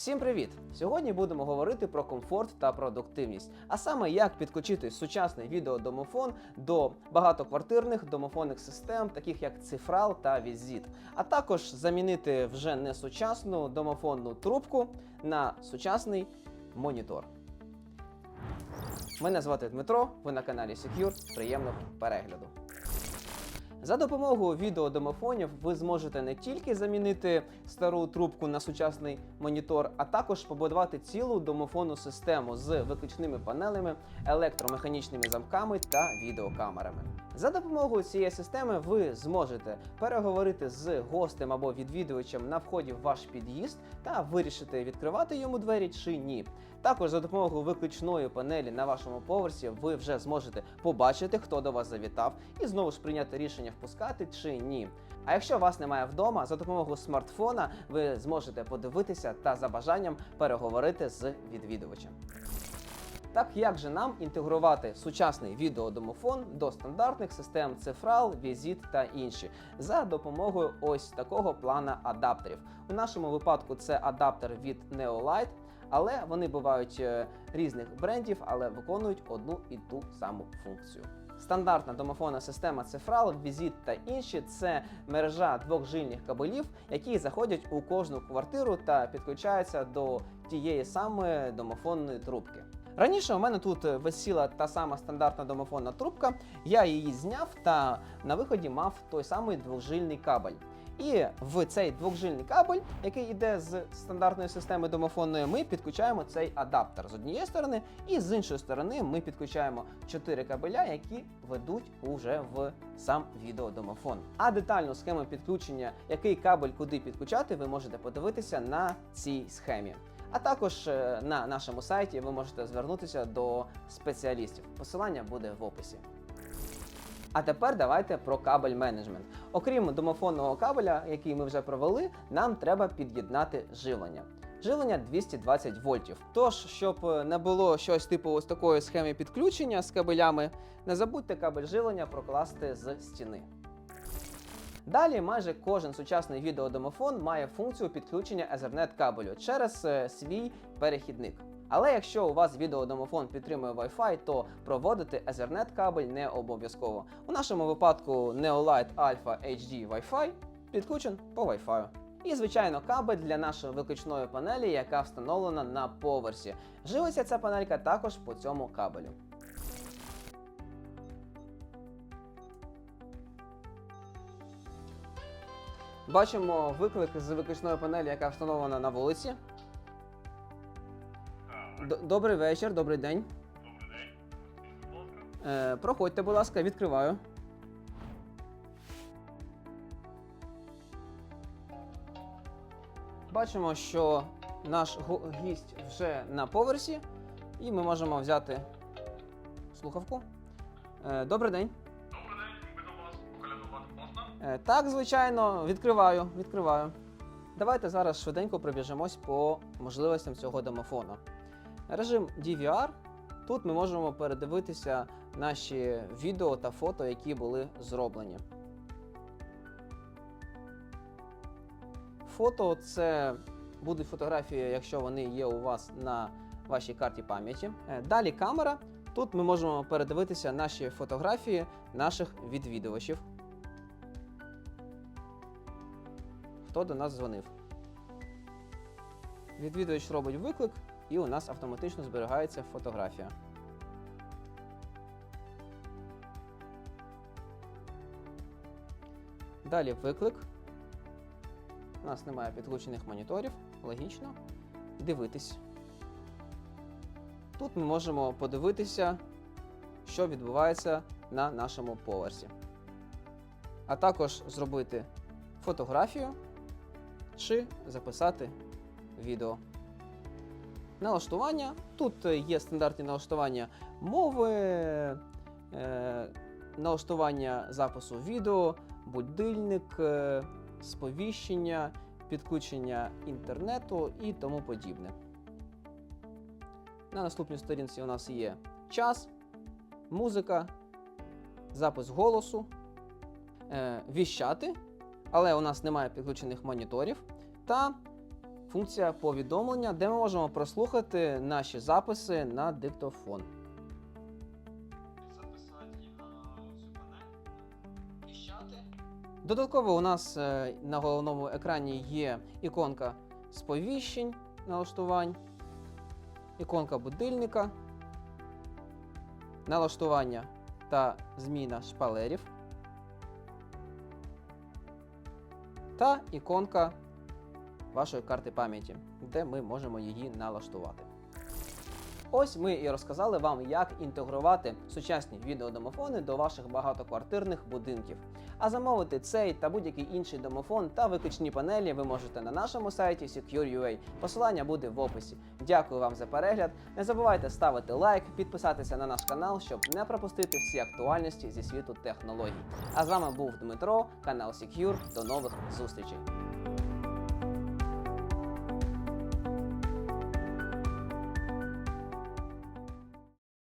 Всім привіт! Сьогодні будемо говорити про комфорт та продуктивність, а саме як підключити сучасний відеодомофон до багатоквартирних домофонних систем, таких як Цифрал та Візит, а також замінити вже не сучасну домофонну трубку на сучасний монітор. Мене звати Дмитро, ви на каналі Secure. Приємного перегляду. За допомогою відеодомофонів ви зможете не тільки замінити стару трубку на сучасний монітор, а також побудувати цілу домофонну систему з виключними панелями, електромеханічними замками та відеокамерами. За допомогою цієї системи ви зможете переговорити з гостем або відвідувачем на вході в ваш під'їзд та вирішити, відкривати йому двері чи ні. Також за допомогою виключної панелі на вашому поверсі ви вже зможете побачити, хто до вас завітав, і знову ж прийняти рішення впускати чи ні. А якщо вас немає вдома, за допомогою смартфона ви зможете подивитися та за бажанням переговорити з відвідувачем. Так як же нам інтегрувати сучасний відеодомофон до стандартних систем Цифрал, Візит та інші за допомогою ось такого плана адаптерів. У нашому випадку це адаптер від Neolight, але вони бувають е, різних брендів, але виконують одну і ту саму функцію. Стандартна домофонна система Цифрал, Візит та інші це мережа двохжильних кабелів, які заходять у кожну квартиру та підключаються до тієї самої домофонної трубки. Раніше у мене тут висіла та сама стандартна домофонна трубка, я її зняв та на виході мав той самий двохжильний кабель. І в цей двохжильний кабель, який йде з стандартної системи домофонної, ми підключаємо цей адаптер з однієї сторони, і з іншої сторони ми підключаємо чотири кабеля, які ведуть уже в сам відеодомофон. А детальну схему підключення, який кабель куди підключати, ви можете подивитися на цій схемі. А також е, на нашому сайті ви можете звернутися до спеціалістів. Посилання буде в описі. А тепер давайте про кабель менеджмент. Окрім домофонного кабеля, який ми вже провели, нам треба під'єднати живлення. Живлення 220 вольтів. Тож, щоб е, не було щось типу ось такої схеми підключення з кабелями, не забудьте кабель живлення прокласти з стіни. Далі майже кожен сучасний відеодомофон має функцію підключення Ethernet кабелю через е, свій перехідник. Але якщо у вас відеодомофон підтримує Wi-Fi, то проводити Ethernet кабель не обов'язково. У нашому випадку Neolight Alpha HD Wi-Fi підключен по Wi-Fi. І, звичайно, кабель для нашої виключної панелі, яка встановлена на поверсі. Живиться ця панелька також по цьому кабелю. Бачимо виклик з виключної панелі, яка встановлена на вулиці. Д- Добрий вечір, добрий день. добрий день. Е, проходьте, будь ласка, відкриваю. Бачимо, що наш го- гість вже на поверсі, і ми можемо взяти слухавку. Е, добрий день. Так, звичайно, відкриваю, відкриваю. Давайте зараз швиденько пробіжимось по можливостям цього домофону. Режим DVR. Тут ми можемо передивитися наші відео та фото, які були зроблені. Фото це будуть фотографії, якщо вони є у вас на вашій карті пам'яті. Е, Далі камера. Тут ми можемо передивитися наші фотографії наших відвідувачів. Хто до нас дзвонив. Відвідувач робить виклик, і у нас автоматично зберігається фотографія. Далі виклик. У нас немає підключених моніторів, логічно. Дивитись. Тут ми можемо подивитися, що відбувається на нашому поверсі. А також зробити фотографію чи записати відео. Налаштування. Тут є стандартні налаштування мови, е, налаштування запису відео, будильник, е, сповіщення, підключення інтернету і тому подібне. На наступній сторінці у нас є час, музика, запис голосу, е, віщати, але у нас немає підключених моніторів, та функція повідомлення, де ми можемо прослухати наші записи на диктофон. піщати. Додатково у нас е, на головному екрані є іконка сповіщень налаштувань, іконка будильника, налаштування та зміна шпалерів та іконка вашої карти пам'яті, де ми можемо її налаштувати. Ось ми і розказали вам, як інтегрувати сучасні відеодомофони до ваших багатоквартирних будинків. А замовити цей та будь-який інший домофон та виключні панелі ви можете на нашому сайті Secure.ua. Посилання буде в описі. Дякую вам за перегляд. Не забувайте ставити лайк, підписатися на наш канал, щоб не пропустити всі актуальності зі світу технологій. А з вами був Дмитро, канал Secure. До нових зустрічей.